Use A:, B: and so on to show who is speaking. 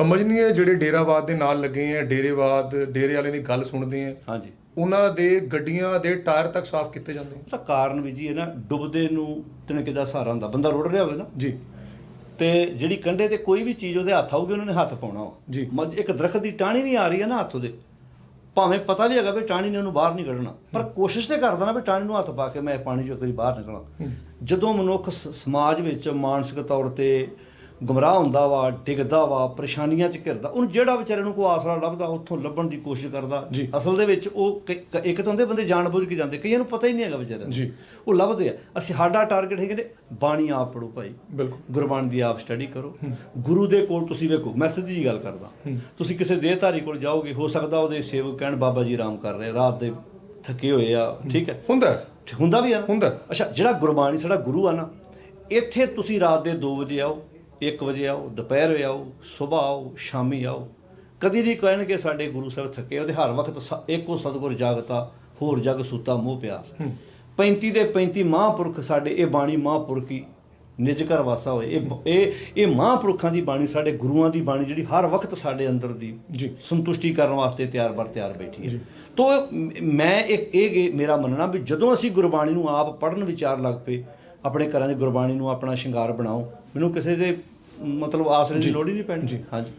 A: ਸਮਝ ਨਹੀਂ ਹੈ ਜਿਹੜੇ ਡੇਰਾਵਾਦ ਦੇ ਨਾਲ ਲੱਗੇ ਆ ਡੇਰੇਵਾਦ ਡੇਰੇ ਵਾਲੇ ਦੀ ਗੱਲ ਸੁਣਦੇ ਆ।
B: ਹਾਂਜੀ।
A: ਉਹਨਾਂ ਦੇ ਗੱਡੀਆਂ ਦੇ ਟਾਇਰ ਤੱਕ ਸਾਫ਼ ਕੀਤੇ ਜਾਂਦੇ ਆ।
B: ਉਹਦਾ ਕਾਰਨ ਵੀ ਜੀ ਇਹ ਨਾ ਡੁੱਬਦੇ ਨੂੰ ਤਿਣਕੇ ਦਾ ਸਹਾਰਾ ਹੁੰਦਾ ਬੰਦਾ ਰੁੜ ਰਿਹਾ ਹੋਵੇ ਨਾ।
A: ਜੀ।
B: ਤੇ ਜਿਹੜੀ ਕੰਡੇ ਤੇ ਕੋਈ ਵੀ ਚੀਜ਼ ਉਹਦੇ ਹੱਥ ਆਊਗੀ ਉਹਨਾਂ ਨੇ ਹੱਥ ਪਾਉਣਾ ਵਾ।
A: ਜੀ।
B: ਮੱਝ- ਇੱਕ ਦਰਖਤ ਦੀ ਟਾਹਣੀ ਵੀ ਆ ਰਹੀ ਹੈ ਨਾ ਹੱਥ ਉਹਦੇ। ਭਾਵੇਂ ਪਤਾ ਵੀ ਹੈਗਾ ਵੀ ਟਾਹਣੀ ਨੇ ਉਹਨੂੰ ਬਾਹਰ ਨਹੀਂ ਕੱਢਣਾ ਪਰ ਕੋਸ਼ਿਸ਼ ਤੇ ਕਰਦਾ ਨਾ ਵੀ ਟਾਹਣੀ ਨੂੰ ਹੱਥ ਪਾ ਕੇ ਮੈਂ ਪਾਣੀ ਚੋਂ ਕਦੀ ਬਾਹਰ ਨਿਕਲਾਂ। ਜਦੋਂ ਮਨੁੱਖ ਸ- ਸਮਾਜ ਵਿੱਚ ਮਾਨਸਿਕ ਤੌਰ ਤੇ ਗੁੰਮਰਾਹ ਹੁੰਦਾ ਵਾ ਡਿੱਗਦਾ ਵਾ ਪਰੇਸ਼ਾਨੀਆਂ 'ਚ ਘਿਰਦਾ। ਉਹਨੂੰ ਜਿਹੜਾ ਵਿਚਾਰੇ ਨੂੰ ਕੋਈ ਆਸਰਾ ਲੱਭਦਾ ਉੱਥੋਂ ਲੱਭਣ ਦੀ ਕੋਸ਼ਿਸ਼ ਕਰਦਾ। ਅਸਲ ਦੇ ਵਿੱਚ ਉਹ ਕ- ਇੱਕ ਤਾਂ ਹੁੰਦੇ ਬੰਦੇ ਜਾਣਬੁੱਝ ਕੇ ਜਾਂਦੇ ਕਈਆਂ ਨੂੰ ਪਤਾ ਹੀ ਨਹੀਂ ਹੈਗਾ ਵਿਚਾਰਿਆਂ ਨੂੰ।
A: ਜੀ।
B: ਉਹ ਲੱਭਦੇ ਆ। ਅਸੀਂ ਸਾਡਾ ਟਾਰਗੇਟ ਹੈ ਕਿ ਬਾਣੀ ਆਪ ਪੜੋ ਭਾਈ।
A: ਬਿਲਕੁਲ।
B: ਗੁਰਬਾਣੀ ਦੀ ਆਪ ਸਟੱਡੀ ਕਰੋ। ਗੁਰੂ ਦੇ ਕੋਲ ਤੁਸੀਂ ਵੇਖੋ ਮੈਂ ਸਿੱਧੀ ਜੀ ਗੱਲ ਕਰਦਾ। ਤੁਸੀਂ ਕਿਸੇ ਦੇਹਧਾਰੀ ਕੋਲ ਜਾਓਗੇ ਹੋ ਸਕਦਾ ਉਹਦੇ ਸੇਵਕ ਕਹਿਣ ਬਾਬਾ ਜੀ ਆਰਾਮ ਕਰ ਰਹੇ ਰਾਤ ਦੇ ਥੱਕੇ ਹੋਏ ਆ ਠੀਕ ਹੈ?
A: ਹੁੰਦਾ। ਹੈ,
B: ਹੁੰਦਾ ਵੀ ਆ ਨਾ?
A: ਹੁੰਦਾ।
B: ਅੱਛਾ ਜਿਹੜਾ ਗੁਰਬਾਣੀ ਸਾਡਾ ਗੁਰੂ ਆ ਨਾ ਇੱਥੇ ਤੁਸੀਂ ਰਾਤ ਦੇ 2 ਵਜੇ ਆਓ 1 ਵਜੇ ਆਓ ਦੁਪਹਿਰ ਵੇ ਆਓ ਸਵੇਰ ਆਓ ਸ਼ਾਮੀ ਆਓ। ਕਦੀ ਨਹੀਂ ਕਹਿਣਗੇ ਸਾਡੇ ਗੁਰੂ ਸਾਹਿਬ ਥੱਕੇ ਉਹਦੇ ਹਰ ਵਕਤ ਇੱਕੋ ਸਤਿਗੁਰ ਜਾਗਤਾ ਹੋਰ ਜਗ ਸੁਤਾ ਮੋਹ ਪਿਆਸ। 35 ਦੇ 35 ਮਹਾਂਪੁਰਖ ਸਾਡੇ ਇਹ ਬਾਣੀ ਮਹਾਂਪੁਰਖ ਨਿਜ ਘਰ ਵਾਸਾ ਹੋਏ। ਇਹ ਇਹ ਇਹ ਮਹਾਂਪੁਰਖਾਂ ਦੀ ਬਾਣੀ ਸਾਡੇ ਗੁਰੂਆਂ ਦੀ ਬਾਣੀ ਜਿਹੜੀ ਹਰ ਵਕਤ ਸਾਡੇ ਅੰਦਰ ਦੀ
A: ਜੀ।
B: ਸੰਤੁਸ਼ਟੀ ਕਰਨ ਵਾਸਤੇ ਤਿਆਰ ਬਰ ਤਿਆਰ ਬੈਠੀ ਹੈ। ਤੋ ਮ- ਇੱਕ ਇਹ ਮੇਰਾ ਮੰਨਣਾ ਵੀ ਜਦੋਂ ਅਸੀਂ ਗੁਰਬਾਣੀ ਨੂੰ ਆਪ ਪੜਨ ਵਿਚਾਰ ਲੱਗ ਪਏ ਆਪਣੇ ਘਰਾਂ ਦੀ ਗੁਰਬਾਣੀ ਨੂੰ ਆਪਣਾ ਸ਼ਿੰਗਾਰ ਬਣਾਓ ਮੈਨੂੰ ਕਿਸੇ ਦੇ ਮਤਲਬ ਆਸਰੇ ਦੀ ਲੋੜ ਹੀ ਨਹੀਂ ਪੈਣੀ। ਹਾਂਜੀ।